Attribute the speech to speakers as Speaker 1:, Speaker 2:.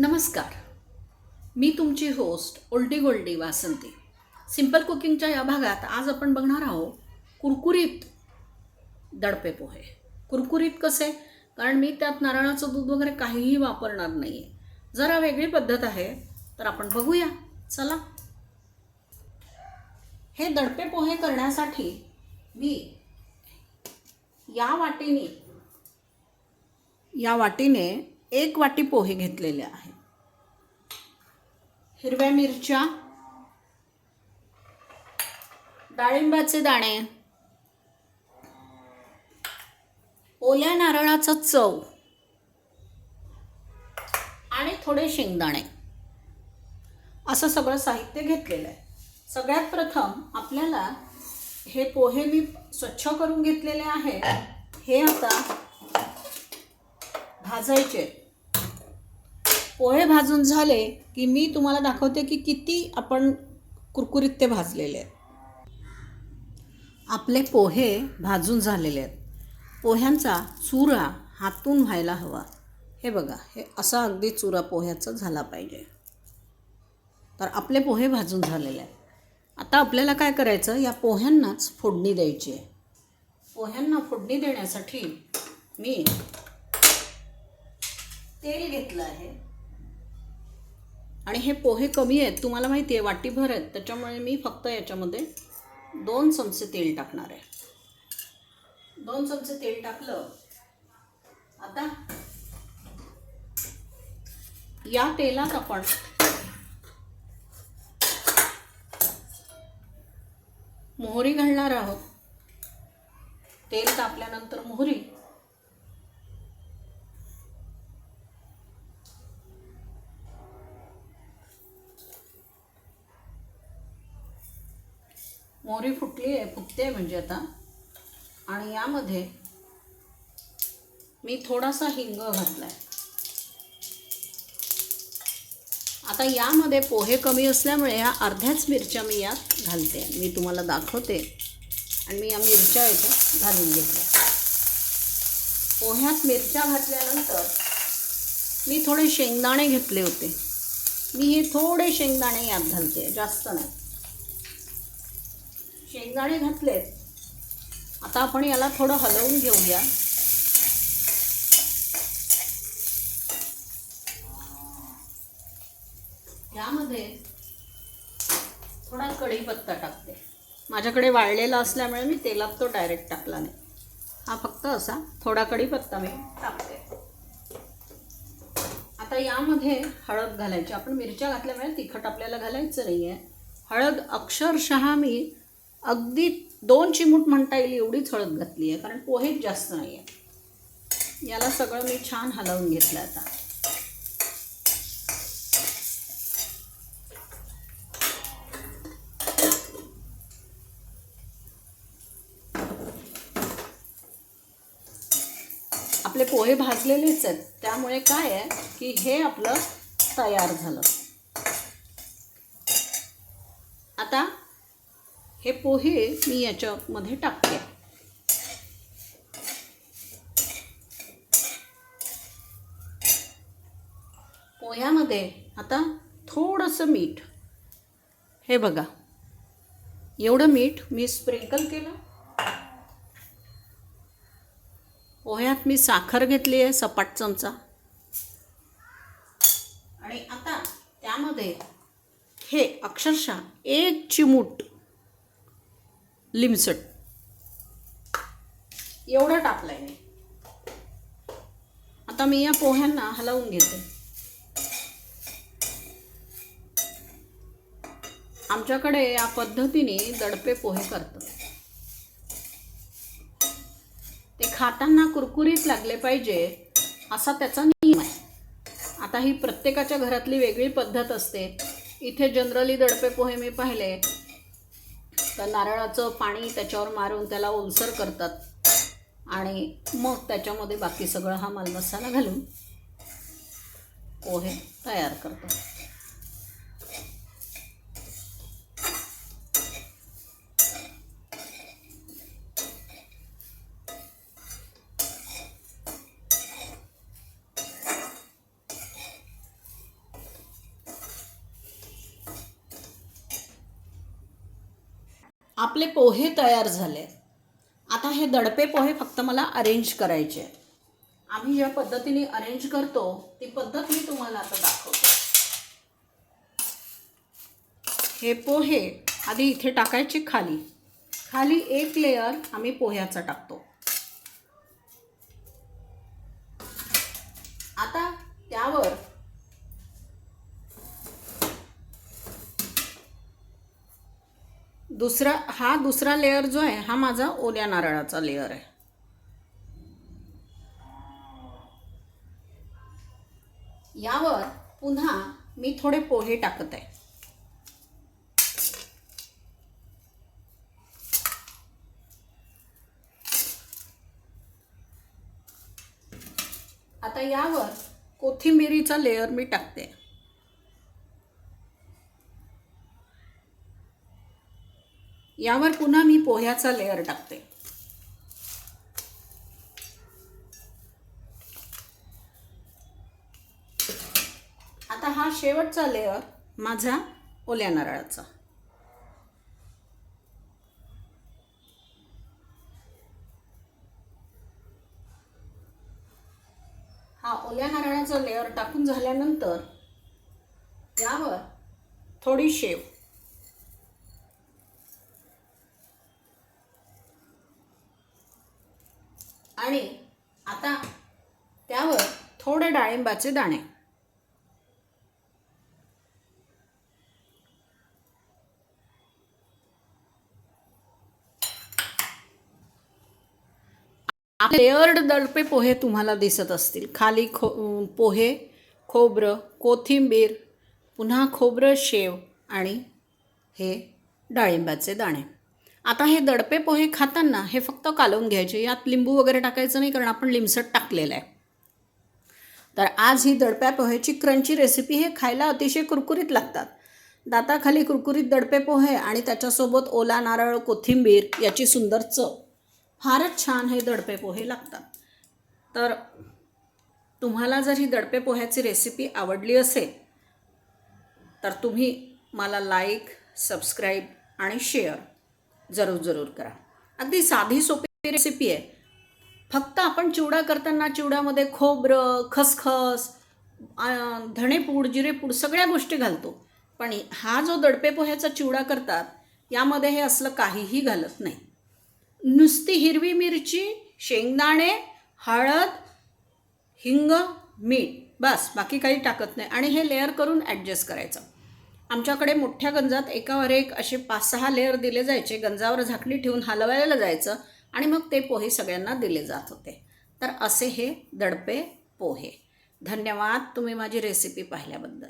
Speaker 1: नमस्कार. मी तुमची host oldie goldie Vasanti. Simple कुकिंगच्या या भागात आज आपण बघणार आहोत कुरकुरीत दडपे पोहे. कुरकुरीत कसे? कारण मी त्यात नारळाचं दूध वगैरे काहीही वापरणार नाही आहे जरा वेगळी पद्धत आहे तर आपण बघूया. चला. हे दडपे पोहे करण्यासाठी मी या वाटीने या वाटीने एक वाटी पोहे घेतलेले आहे. हिरव्या मिरच्या डाळिंबाचे दाणे ओल्या नारळाचा चव आणि थोडे शेंगदाणे. असं सगळं साहित्य घेतलेलं आहे. सगळ्यात प्रथम आपल्याला हे पोहे मी स्वच्छ करून घेतलेले आहे हे आता भाजायचे. पोहे भाजून झाले की मी तुम्हाला दाखवते की किती आपण कुरकुरीत ते भाजलेले आहेत. आपले पोहे भाजून झालेले आहेत. पोह्यांचा चुरा हातून व्हायला हवा. हे बघा हे असा अगदी चुरा पोह्याचा झाला पाहिजे. तर आपले पोहे भाजून झालेले आहेत. आता आपल्याला काय करायचं या पोह्यांनाच फोडणी द्यायची आहे. पोह्यांना फोडणी देण्यासाठी मी तेल घेतलं आहे. आणि हे पोहे कमी आहेत तुम्हाला माहिती आहे वाटीभर आहेत. त्याच्यामुळे मी फक्त याच्यामध्ये दोन चमचे तेल टाकणार आहे. दोन चमचे तेल टाकलं. आता या तेलात आपण मोहरी घालणार आहोत. तेल तापल्यानंतर मोहरी मोहरी फुटली आहे फुटते म्हणजे आता. आणि यामध्ये मी थोडासा हिंग घातला आहे आता यामध्ये पोहे कमी असल्यामुळे ह्या अर्ध्याच मिरच्या मी यात घालते. मी तुम्हाला दाखवते. आणि मी या मिरच्या याच्यात घालून घेतल्या पोह्यात मिरच्या घातल्यानंतर मी थोडे शेंगदाणे घेतले होते. मी हे थोडे शेंगदाणे यात घालते जास्त नाही. शेंगदाणे घातलेत. आता आपण याला थोडं हलवून घेऊया. यामध्ये थोडा कढीपत्ता टाकते. माझ्याकडे वाळलेला असल्यामुळे मी तेलात तो डायरेक्ट टाकला नाही. हा फक्त असा थोडा कढीपत्ता मी टाकते. आता यामध्ये हळद घालायची. आपण मिरच्या घातल्यामुळे तिखट आपल्याला घालायचं नाही आहे हळद अक्षरशः मी अगदी दोन चिमूट म्हणता येईल एवढीच हळद घातली आहे कारण पोहेच जास्त नाही आहे. याला सगळं मी छान हलवून घेतलं आता. आपले पोहे भाजलेलेच आहेत त्यामुळे काय आहे की हे आपलं तयार झालं आता हे पोहे मी याच्यामध्ये टाकते. पोह्यामध्ये आता थोडंसं मीठ. हे बघा. एवढं मीठ मी स्प्रिंकल केलं. पोह्यात मी साखर घेतली आहे सपाट चमचा. आणि आता त्यामध्ये हे अक्षरशः एक चिमूट लिमसट. एवढं टाकलं आहे मी. आता मी या पोह्यांना हलवून घेते. आमच्याकडे या पद्धतीने दडपे पोहे करतात. ते खाताना कुरकुरीत लागले पाहिजे असा त्याचा नियम आहे. आता ही प्रत्येकाच्या घरातली वेगळी पद्धत असते. इथे जनरली दडपे पोहे मी पाहिले तर नारळाचं पाणी त्याच्यावर मारून त्याला ओलसर करतात. आणि मग त्याच्यामध्ये बाकी सगळं हा मालमसाला घालून पोहे तयार करतात. आपले पोहे तयार झाले. आता हे दडपे पोहे फक्त मला अरेंज करायचे. आहेत. आम्ही ज्या पद्धतीने अरेंज करतो ती पद्धत मी तुम्हाला आता दाखवतो. हे पोहे आधी इथे टाकायचे खाली. खाली एक लेअर आम्ही पोह्याचा टाकतो आता त्यावर दुसरा हा दुसरा लेअर जो आहे हा माझा ओल्या नारळाचा लेअर आहे. यावर पुन्हा मी थोडे पोहे टाकत आहे. आता यावर कोथिंबिरीचा लेअर मी टाकते. यावर पुन्हा मी पोह्याचा लेअर टाकते. आता हा शेवटचा लेअर माझा ओल्या नारळाचा. हा ओल्या नारळाचा लेअर टाकून झाल्यानंतर यावर थोडी शेव. आणि आता त्यावर थोडे डाळिंबाचे दाणे. लेअर्ड दडपे पोहे तुम्हाला दिसत असतील. खाली खो पोहे खोबरं कोथिंबीर पुन्हा खोबरं शेव आणि हे डाळिंबाचे दाणे. आता हे दडपे पोहे खाताना हे फक्त कालवून घ्यायचे. यात लिंबू वगैरे टाकायचं नाही कारण आपण लिमसट टाकलेलं आहे. तर आज ही दडप्या पोह्याची क्रंची रेसिपी हे खायला अतिशय कुरकुरीत लागतात. दाताखाली कुरकुरीत दडपे पोहे आणि त्याच्यासोबत ओला नारळ कोथिंबीर याची सुंदर चव. फारच छान हे दडपे पोहे लागतात. तर तुम्हाला जर ही दडपे पोह्याची रेसिपी आवडली असेल तर तुम्ही मला लाईक सबस्क्राईब आणि शेअर जरूर जरूर करा. अगदी साधी सोपी रेसिपी आहे. फक्त आपण चिवडा करताना चिवड्यामध्ये खोबरं खसखस धणेपूड जिरेपूड सगळ्या गोष्टी घालतो. पण हा जो दडपे पोह्याचा चिवडा करतात यामध्ये हे असलं काहीही घालत नाही. नुसती हिरवी मिरची शेंगदाणे हळद हिंग मीठ बस बाकी काही टाकत नाही. आणि हे लेअर करून ॲडजस्ट करायचं. आमच्याकडे मोठ्या गंजात एकावर एक असे पाच सहा लेअर दिले जायचे. गंजावर झाकली ठेवून हलवायला जायचं आणि मग ते पोहे सगळ्यांना दिले जात होते. तर असे हे दडपे पोहे. धन्यवाद तुम्ही माझी रेसिपी पाहिल्याबद्दल.